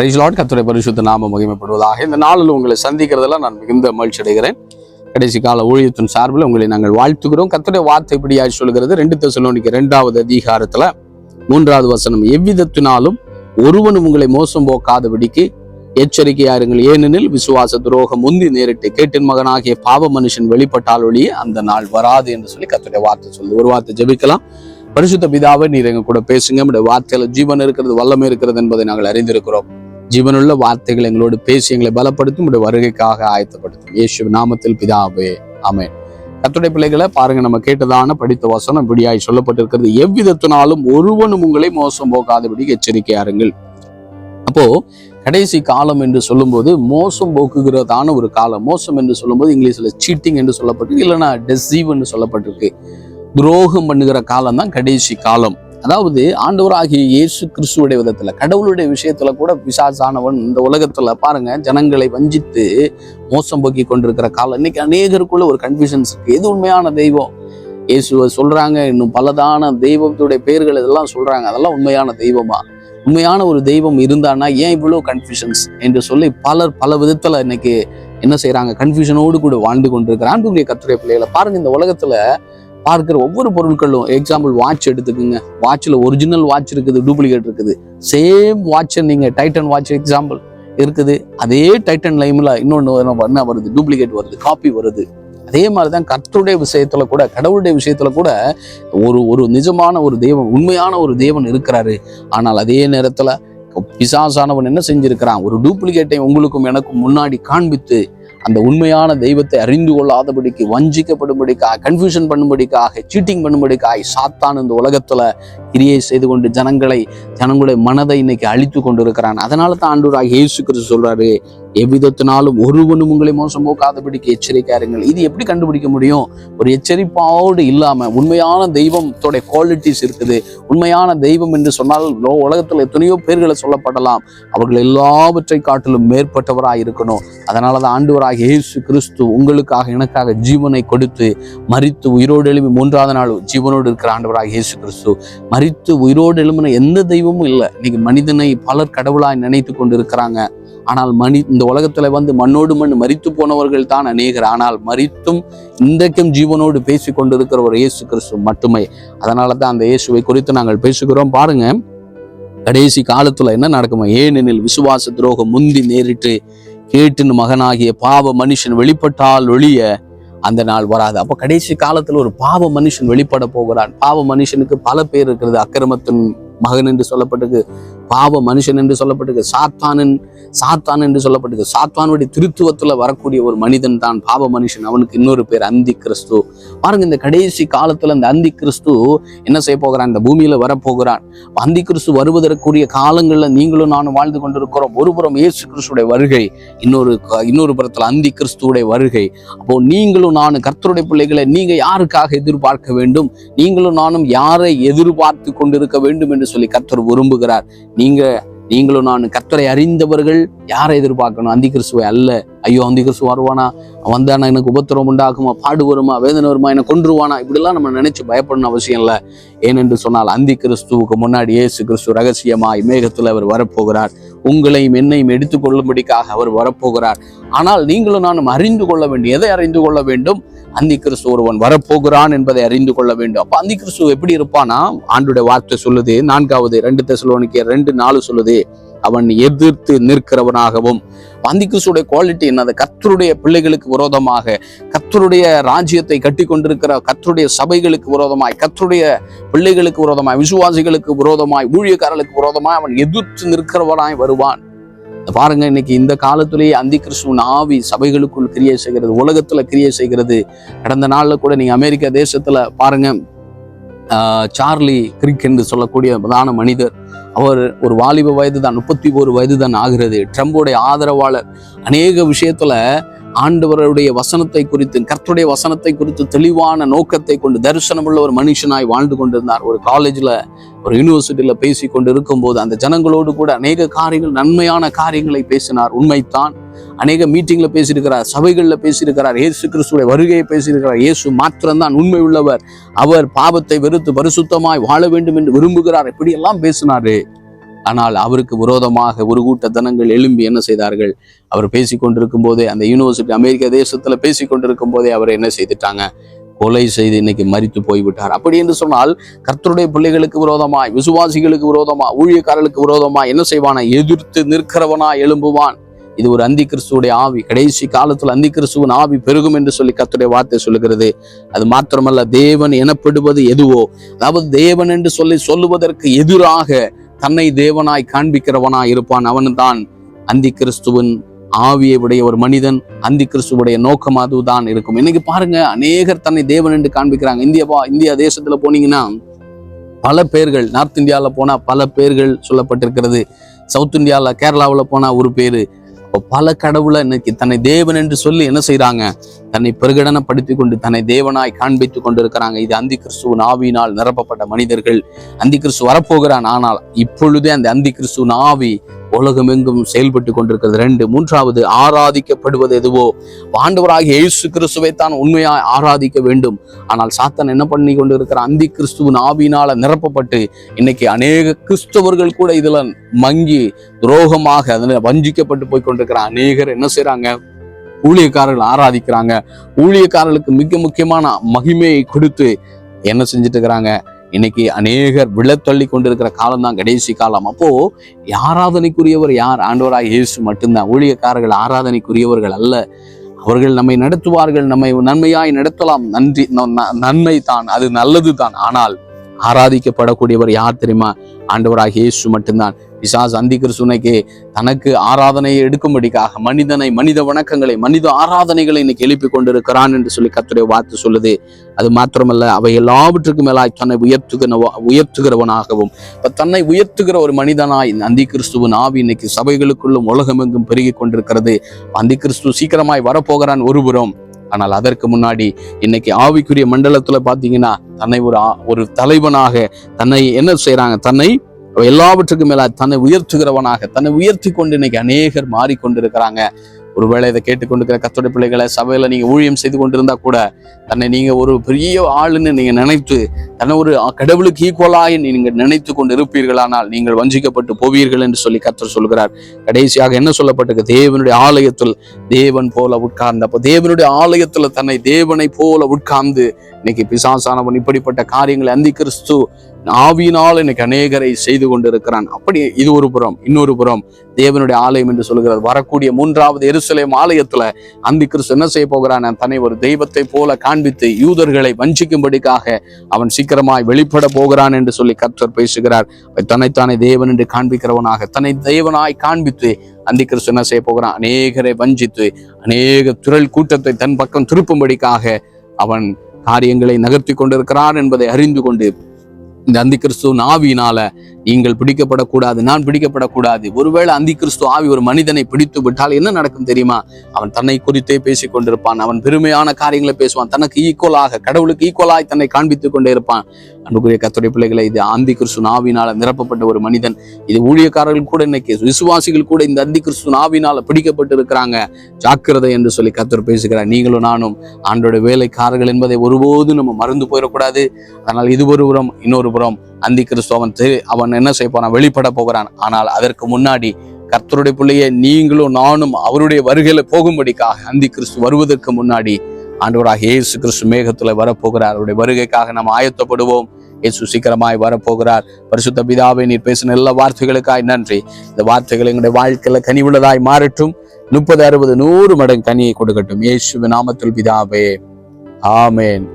ரைஸ்லாட் கத்துரை பரிசுத்த நாம மகிமைப்படுவதாக. இந்த நாளில் உங்களை சந்திக்கிறதெல்லாம் நான் மிகுந்த மகிழ்ச்சி அடைகிறேன். கடைசி கால ஊழியத்தின் சார்பில் உங்களை நாங்கள் வாழ்த்துகிறோம். கத்துடைய வார்த்தை இப்படியாய் சொல்கிறது ரெண்டு தசலோனிக்கு ரெண்டாவது அதிகாரத்துல மூன்றாவது வசனம் எவ்விதத்தினாலும் ஒருவனும் உங்களை மோசம் போக்காதபடிக்கு எச்சரிக்கையாருங்கள் ஏனெனில் விசுவாச துரோகம் முந்தி நேரிட்டு கேட்டின் மகனாகிய பாவ மனுஷன் வெளிப்பட்டால் ஒழிய அந்த நாள் வராது என்று சொல்லி கத்துடைய வார்த்தை சொல்லி ஒரு வார்த்தை ஜெபிக்கலாம். பரிசுத்த பிதாவை நீர் எங்க கூட பேசுங்க. நம்முடைய வார்த்தையில ஜீவன் இருக்கிறது வல்லமை இருக்கிறது என்பதை நாங்கள் அறிந்திருக்கிறோம். ஜீவனுள்ள வார்த்தைகள் எங்களோடு பேசி எங்களை பலப்படுத்தும் உடைய வருகைக்காக ஆயத்தப்படுத்தும். இயேசு நாமத்தில் பிதாவே அமேன் கத்துடைய பிள்ளைகளை பாருங்க நம்ம கேட்டதான படித்த வசனம் இப்படியாய் சொல்லப்பட்டிருக்கிறது. எவ்விதத்தினாலும் ஒருவனும் உங்களை மோசம் போகாதபடி எச்சரிக்கையாருங்கள் அப்போ கடைசி காலம் என்று சொல்லும்போது மோசம் போக்குகிறதான ஒரு காலம். மோசம் என்று சொல்லும்போது இங்கிலீஷ்ல சீட்டிங் என்று சொல்லப்பட்டிருக்கு இல்லைன்னா டெசீவ் என்று சொல்லப்பட்டிருக்கு. துரோகம் பண்ணுகிற காலம் தான் கடைசி காலம். அதாவது ஆண்டவராகிய இயேசு கிறிஸ்துவோடைய விதத்துல கடவுளுடைய விஷயத்துல கூட பிசாசானவன் இந்த உலகத்துல பாருங்க ஜனங்களை வஞ்சித்து மோசம் போக்கி கொண்டிருக்கிற காலம். இன்னைக்கு அநேகருக்குள்ள ஒரு கன்ஃபியூஷன்ஸ் இருக்கு. எது உண்மையான தெய்வம்? இயேசுவை சொல்றாங்க இன்னும் பலதான தெய்வத்துடைய பெயர்கள் இதெல்லாம் சொல்றாங்க. அதெல்லாம் உண்மையான தெய்வமா? உண்மையான ஒரு தெய்வம் இருந்தான்னா ஏன் இவ்வளவு கன்ஃபியூஷன்ஸ் என்று சொல்லி பலர் பல விதத்துல இன்னைக்கு என்ன செய்யறாங்க கன்ஃபியூஷனோடு கூட வாழ்ந்து கொண்டிருக்கிறான் ஆண்டுடைய கத்துரை பிள்ளைகளை பாருங்க இந்த உலகத்துல பார்க்குற ஒவ்வொரு பொருட்களும் எக்ஸாம்பிள் வாட்ச் எடுத்துக்கோங்க. வாட்சில் ஒரிஜினல் வாட்ச் இருக்குது டூப்ளிகேட் இருக்குது. சேம் வாட்சை நீங்கள் டைட்டன் வாட்ச் எக்ஸாம்பிள் இருக்குது. அதே டைட்டன் லைமில் இன்னொன்று என்ன வருது? டூப்ளிகேட் வருது காப்பி வருது. அதே மாதிரி தான் கர்த்தருடைய விஷயத்துல கூட கடவுளுடைய விஷயத்துல கூட ஒரு ஒரு நிஜமான ஒரு தெய்வம் உண்மையான ஒரு தேவன் இருக்கிறாரு. ஆனால் அதே நேரத்தில் பிசாசானவன் என்ன செஞ்சிருக்கிறான்? ஒரு டூப்ளிகேட்டை உங்களுக்கும் எனக்கும் முன்னாடி காண்பித்து அந்த உண்மையான தெய்வத்தை அறிந்து கொள்ளாதபடிக்கு வஞ்சிக்கப்படும்படிக்காக கன்ஃபியூஷன் பண்ணும்படிக்காக சீட்டிங் பண்ணும்படிக்காக சாத்தான் இந்த உலகத்துல கிரியை செய்து கொண்டு ஜனங்களை ஜனங்களுடைய மனதை இன்னைக்கு அழித்து கொண்டு இருக்கிறான் அதனால தான் ஆண்டூராக இயேசு கிறிஸ்து சொல்றாரு எவ்விதத்தினாலும் ஒருவனும் உங்களை மோசம் போக்காதபடிக்கு எச்சரிக்காருங்கள் இது எப்படி கண்டுபிடிக்க முடியும்? ஒரு எச்சரிப்பாவோடு இல்லாம உண்மையான தெய்வத்தோட குவாலிட்டிஸ் இருக்குது. உண்மையான தெய்வம் என்று சொன்னால் உலகத்துல எத்தனையோ பேர்களை சொல்லப்படலாம். அவர்கள் எல்லாவற்றை காட்டிலும் மேற்பட்டவராக இருக்கணும். அதனாலதான் ஆண்டவராக இயேசு கிறிஸ்து உங்களுக்காக எனக்காக ஜீவனை கொடுத்து மறித்து உயிரோடு எழுப்பி மூன்றாவது நாள் ஜீவனோடு இருக்கிற ஆண்டவராக இயேசு கிறிஸ்து மரித்து உயிரோடு எழும்பின எந்த தெய்வமும் இல்லை. இன்னைக்கு மனிதனை பலர் கடவுளாய் நினைத்து கொண்டு இருக்கிறாங்க ஆனால் மனி இந்த உலகத்துல வந்து மண்ணோடு மண் மறித்து போனவர்கள் தான் அநேகர். ஆனால் மறித்தும் இன்றைக்கும் ஜீவனோடு பேசி கொண்டிருக்கிற ஒரு இயேசு கிறிஸ்து மட்டுமே. அதனால தான் அந்த இயேசுவை குறித்து நாங்கள் பேசுகிறோம். பாருங்க கடைசி காலத்துல என்ன நடக்குமா? ஏனெனில் விசுவாச துரோகம் முந்தி நேரிட்டு கேட்டின் மகனாகிய பாவ மனுஷன் வெளிப்பட்டால் ஒழிய அந்த நாள் வராது. அப்ப கடைசி காலத்துல ஒரு பாவ மனுஷன் வெளிப்பட போகிறான். பாவ மனுஷனுக்கு பல பேர் இருக்கிறது. அக்கிரமத்தின் மகன் என்று சொல்லப்பட்டது. பாவ மனுஷன் என்று சொல்லப்பட்டது சாத்தானின் சாத்தான் என்று சொல்லப்பட்டது. சாத்தானுடைய திருத்துவத்துல வரக்கூடிய ஒரு மனிதன் தான் பாவ மனுஷன். அவனுக்கு இன்னொரு பேர் அந்தி கிறிஸ்து பாருங்க இந்த கடைசி காலத்துல அந்த அந்தி கிறிஸ்து என்ன செய்ய போகிறான்? இந்த பூமியில வரப்போகிறான். அந்தி கிறிஸ்து வருவதற்குரிய காலங்கள்ல நீங்களும் நானும் வாழ்ந்து கொண்டிருக்கிறோம். ஒரு புறம் இயேசு கிறிஸ்துடைய வருகை இன்னொரு இன்னொரு புறத்துல அந்தி கிறிஸ்துடைய வருகை. அப்போ நீங்களும் நானும் கர்த்தருடைய பிள்ளைகளை நீங்க யாருக்காக எதிர்பார்க்க வேண்டும்? நீங்களும் நானும் யாரை எதிர்பார்த்து கொண்டிருக்க வேண்டும் என்று சொல்லி கர்த்தர் விரும்புகிறார். நீங்க நீங்களும் நான் கத்தரை அறிந்தவர்கள் யாரை எதிர்பார்க்கணும்? அந்தி கிறிஸ்துவை அல்ல. ஐயோ அந்தி கிறிஸ்து வருவானா வந்தானா? எனக்கு உபத்திரம் உண்டாகுமா? பாடு வருமா வேதனை வருமா என்னை கொன்றுவானா இப்படிலாம் நம்ம நினைச்சு பயப்படணும் அவசியம் இல்லை. ஏனென்று சொன்னால் அந்தி கிறிஸ்துவுக்கு முன்னாடி இயேசு கிறிஸ்து ரகசியமாய் மேகத்தில் அவர் வரப்போகிறார். உங்களையும் என்னையும் எடுத்துக்கொள்ளும்படிக்காக அவர் வரப்போகிறார். ஆனால் நீங்களும் நானும் அறிந்து கொள்ள வேண்டும் எதை அறிந்து கொள்ள வேண்டும்? அந்தி கிறிஸ்து ஒருவன் வரப்போகிறான் என்பதை அறிந்து கொள்ள வேண்டும். அப்ப அந்தி கிறிஸ்து எப்படி இருப்பானா? ஆண்டுடைய வார்த்தை சொல்லுது நான்காவது ரெண்டு தெசலோனிக்க ரெண்டு நாலு சொல்லுது அவன் எதிர்த்து நிற்கிறவனாகவும். அந்தி கிறிஸ்துடைய குவாலிட்டி என்னது கத்தருடைய பிள்ளைகளுக்கு விரோதமாக கத்தருடைய ராஜ்யத்தை கட்டி கொண்டிருக்கிற கத்தருடைய சபைகளுக்கு விரோதமாய் கத்தருடைய பிள்ளைகளுக்கு விரோதமாய் விசுவாசிகளுக்கு விரோதமாய் ஊழியக்காரர்களுக்கு விரோதமாய் அவன் எதிர்த்து நிற்கிறவனாய் வருவான். பாருங்க இன்னைக்கு இந்த காலத்திலேயே அந்தி கிறிஸ்துவின் ஆவி சபைகளுக்குள் கிரியை செய்கிறது உலகத்துல கிரியை செய்கிறது. கடந்த நாள்ல கூட நீங்க அமெரிக்க தேசத்துல பாருங்க ஆஹ் சார்லி கிரிக் என்று சொல்லக்கூடிய பிரதான மனிதர். அவர் ஒரு வாலிப வயது தான் முப்பத்தி ஒரு வயது தான் ஆகிறது. ட்ரம்போடைய ஆதரவாளர் அநேக விஷயத்துல ஆண்டவருடைய வசனத்தை குறித்து கர்த்தருடைய வசனத்தை குறித்து தெளிவான நோக்கத்தை கொண்டு தரிசனமுள்ள ஒரு மனுஷனாய் வாழ்ந்து கொண்டிருந்தார். ஒரு காலேஜ்ல ஒரு யூனிவர்சிட்டியில் பேசி கொண்டு இருக்கும்போது அந்த ஜனங்களோடு கூட அநேக காரியங்கள் நன்மையான காரியங்களை பேசினார். உண்மைத்தான் அநேக மீட்டிங்கில் பேசியிருக்கிறார் சபைகளில் பேசியிருக்கிறார் இயேசு கிறிஸ்துடைய வருகையை பேசியிருக்கிறார். இயேசு மாத்திரம்தான் உண்மை உள்ளவர். அவர் பாவத்தை வெறுத்து பரிசுத்தமாய் வாழ வேண்டும் என்று விரும்புகிறார். இப்படியெல்லாம் பேசினாரு. ஆனால் அவருக்கு விரோதமாக ஒரு கூட்ட தனங்கள் எழும்பி என்ன செய்தார்கள்? அவர் பேசி கொண்டிருக்கும் போதே அந்த யூனிவர்சிட்டி அமெரிக்க தேசத்துல பேசிக்கொண்டிருக்கும் போதே அவர் என்ன செய்துட்டாங்க? கொலை செய்து இன்னைக்கு மறித்து போய்விட்டார். அப்படி என்று சொன்னால் கர்த்தருடைய பிள்ளைகளுக்கு விரோதமாய் விசுவாசிகளுக்கு விரோதமா ஊழியக்காரர்களுக்கு விரோதமா என்ன செய்வானா? எதிர்த்து நிற்கிறவனா எழும்புவான். இது ஒரு அந்தி கிறிஸ்துவோடைய ஆவி. கடைசி காலத்தில் அந்தி கிறிஸ்துவின் ஆவி பெருகும் என்று சொல்லி கர்த்தருடைய வார்த்தை சொல்லுகிறது. அது மாத்திரமல்ல தேவன் எனப்படுவது எதுவோ? அதாவது தேவன் என்று சொல்லி சொல்லுவதற்கு எதிராக தன்னை தேவனாய் காண்பிக்கிறவனாய் இருப்பான் அவன் தான் அந்தி கிறிஸ்துவின் ஆவியை உடைய ஒரு மனிதன் அந்தி கிறிஸ்துவுடைய நோக்கம் அதுதான் இருக்கும். இன்னைக்கு பாருங்க அநேகர் தன்னை தேவன் என்று காண்பிக்கிறாங்க. இந்தியாவா இந்தியா தேசத்துல போனீங்கன்னா பல பேர்கள் நார்த் இந்தியாவில் போனா பல பேர்கள் சொல்லப்பட்டிருக்கிறது. சவுத் இந்தியாவில் கேரளாவில் போனால் ஒரு பேர். பல கடவுளை இன்னைக்கு தன்னை தேவன் என்று சொல்லி என்ன செய்யறாங்க தன்னை பிரகடனப்படுத்தி கொண்டு தன்னை தேவனாய் காண்பித்து கொண்டிருக்கிறாங்க. இது அந்தி கிறிஸ்துவின் ஆவியினால் நிரப்பப்பட்ட மனிதர்கள். அந்தி கிறிஸ்து வரப்போகிறான். ஆனால் இப்பொழுதே அந்த அந்தி கிறிஸ்துவின் ஆவி உலகமெங்கும் செயல்பட்டு கொண்டிருக்கிறது. ரெண்டு மூன்றாவது ஆராதிக்கப்படுவது எதுவோ? பாண்டவராக இயேசு கிறிஸ்துவை தான் உண்மையாய் ஆராதிக்க வேண்டும். ஆனால் சாத்தான் என்ன பண்ணி கொண்டிருக்கிற அந்தி கிறிஸ்துவின் ஆவியினால நிரப்பப்பட்டு இன்னைக்கு அநேக கிறிஸ்தவர்கள் கூட இதுல மங்கி துரோகமாக அதில் வஞ்சிக்கப்பட்டு போய் கொண்டிருக்கிற அநேகர் என்ன செய்கிறாங்க ஊழியக்காரர்கள் ஆராதிக்கிறாங்க. ஊழியக்காரர்களுக்கு மிக முக்கியமான மகிமையை கொடுத்து என்ன செஞ்சுட்டு இருக்கிறாங்க? இன்னைக்கு அநேகர் விழத்தள்ளி கொண்டிருக்கிற காலம் தான் கடைசி காலம். அப்போ ஆராதனைக்குரியவர் யார்? ஆண்டவராக இயேசு மட்டும்தான். ஊழியக்காரர்கள் ஆராதனைக்குரியவர்கள் அல்ல. அவர்கள் நம்மை நடத்துவார்கள் நம்மை நன்மையாய் நடத்தலாம். நன்றி ந- நன்மை தான். அது நல்லது தான் ஆனால் ஆராதிக்கப்படக்கூடியவர் யார் தெரியுமா? ஆண்டவராக இயேசு மட்டும்தான். பிசாஸ் அந்தி கிறிஸ்துனைக்கு தனக்கு ஆராதனையை எடுக்கும்படிக்காக மனிதனை மனித வணக்கங்களை மனித ஆராதனைகளை இன்னைக்கு எழுப்பி கொண்டிருக்கிறான் என்று சொல்லி கத்துடைய வார்த்தை சொல்லுது. அது மாத்திரமல்ல அவை எல்லாவற்றுக்கும் மேலாய் தன்னை உயர்த்துகிற உயர்த்துகிறவனாகவும் இப்ப தன்னை உயர்த்துகிற ஒரு மனிதனாய் இந்த அந்தி கிறிஸ்துவின் ஆவி இன்னைக்கு சபைகளுக்குள்ளும் உலகமெங்கும் பெருகி கொண்டிருக்கிறது. அந்தி கிறிஸ்து சீக்கிரமாய் வரப்போகிறான் ஒருபுறம். ஆனால் அதற்கு முன்னாடி இன்னைக்கு ஆவிக்குரிய மண்டலத்துல பாத்தீங்கன்னா தன்னை ஒரு ஆ- ஒரு தலைவனாக தன்னை என்ன செய்யறாங்க தன்னை எல்லாவற்றுக்கும் மேல தன்னை உயர்த்துகிறவனாக தன்னை உயர்த்தி கொண்டு இன்னைக்கு அநேகர் மாறிக்கொண்டிருக்கிறாங்க. ஒருவேளை இதை கேட்டுக்கொண்டிருக்கிற கத்தோட பிள்ளைகளை சபையில நீங்க ஊழியம் செய்து கொண்டிருந்தா கூட தன்னை நீங்க ஒரு பெரிய ஆளுன்னு நீங்க நினைத்து தன்னை ஒரு கடவுளுக்கு ஈக்குவலாய் நீங்க நினைத்து கொண்டு இருப்பீர்களானால் நீங்கள் வஞ்சிக்கப்பட்டு போவீர்கள் என்று சொல்லி கத்தர் சொல்கிறார். கடைசியாக என்ன சொல்லப்பட்டிருக்கு? தேவனுடைய ஆலயத்தில் தேவன் போல உட்கார்ந்து அப்போ தேவனுடைய ஆலயத்துல தன்னை தேவனை போல உட்கார்ந்து இன்னைக்கு பிசாசானவன் இப்படிப்பட்ட காரியங்களை அந்தி கிறிஸ்து ஆவியினால் எனக்கு அநேகரை செய்து கொண்டிருக்கிறான். அப்படி இது ஒரு புறம் இன்னொரு புறம். தேவனுடைய ஆலயம் என்று சொல்கிறார் வரக்கூடிய மூன்றாவது எருசலேம் ஆலயத்துல அந்தி கிறிஸ்து என்ன செய்ய போகிறான்? தன்னை ஒரு தெய்வத்தை போல காண்பித்து யூதர்களை வஞ்சிக்கும்படிக்காக அவன் சீக்கிரமாய் வெளிப்பட போகிறான் என்று சொல்லி கற்றர் பேசுகிறார். தன்னைத்தானே தேவன் என்று காண்பிக்கிறவனாக தன்னை தேவனாய் காண்பித்து அந்தி கிறிஸ்து என்ன செய்ய போகிறான்? அநேகரை வஞ்சித்து அநேக திரள் கூட்டத்தை தன் பக்கம் திருப்பும்படிக்காக அவன் காரியங்களை நகர்த்தி கொண்டிருக்கிறான் என்பதை அறிந்து கொண்டு இந்த அந்தி கிறிஸ்துவ ஆவியினால நீங்கள் பிடிக்கப்படக்கூடாது நான் பிடிக்கப்படக்கூடாது. ஒருவேளை அந்தி கிறிஸ்து ஆவி ஒரு மனிதனை பிடித்து விட்டால் என்ன நடக்கும் தெரியுமா? அவன் தன்னை குறித்தே பேசிக் கொண்டிருப்பான். அவன் பெருமையான காரியங்களை பேசுவான். தனக்கு ஈக்குவலாக கடவுளுக்கு ஈக்குவலாய் தன்னை காண்பித்துக் கொண்டே இருப்பான். அன்புக்குரிய கத்துடைய பிள்ளைகளை இது ஆந்தி கிறிஸ்து ஆவினால நிரப்பப்பட்ட ஒரு மனிதன். இது ஊழியக்காரர்கள் கூட இன்னைக்கு விசுவாசிகள் கூட இந்த அந்தி கிறிஸ்து ஆவினால பிடிக்கப்பட்டு இருக்கிறாங்க ஜாக்கிரதை என்று சொல்லி கத்தர் பேசுகிறார். நீங்களும் நானும் ஆண்டோட வேலைக்காரர்கள் என்பதை ஒருபோதும் நம்ம மறந்து போயிடக்கூடாது. அதனால் இது ஒருபுறம் இன்னொரு புறம் அந்தி கிறிஸ்தவன் அவன் என்ன செய்ய போறான் வெளிப்பட போகிறான். ஆனால் அதற்கு முன்னாடி கர்த்தருடைய பிள்ளையை நீங்களும் நானும் அவருடைய வருகையில போகும்படிக்காக அந்தி கிறிஸ்து வருவதற்கு முன்னாடி ஆண்டவராக இயேசு கிறிஸ்து மேகத்துல வரப்போகிறார். அவருடைய வருகைக்காக நாம் ஆயத்தப்படுவோம். இயேசு சீக்கிரமாய் வரப்போகிறார். பரிசுத்த பிதாவை நீர் பேசின எல்லா வார்த்தைகளுக்காய் நன்றி. இந்த வார்த்தைகள் எங்களுடைய வாழ்க்கையில கனிவுள்ளதாய் மாறட்டும். முப்பது அறுபது நூறு மடங்கு கனியை கொடுக்கட்டும். இயேசு நாமத்தில் பிதாவே. ஆமேன்.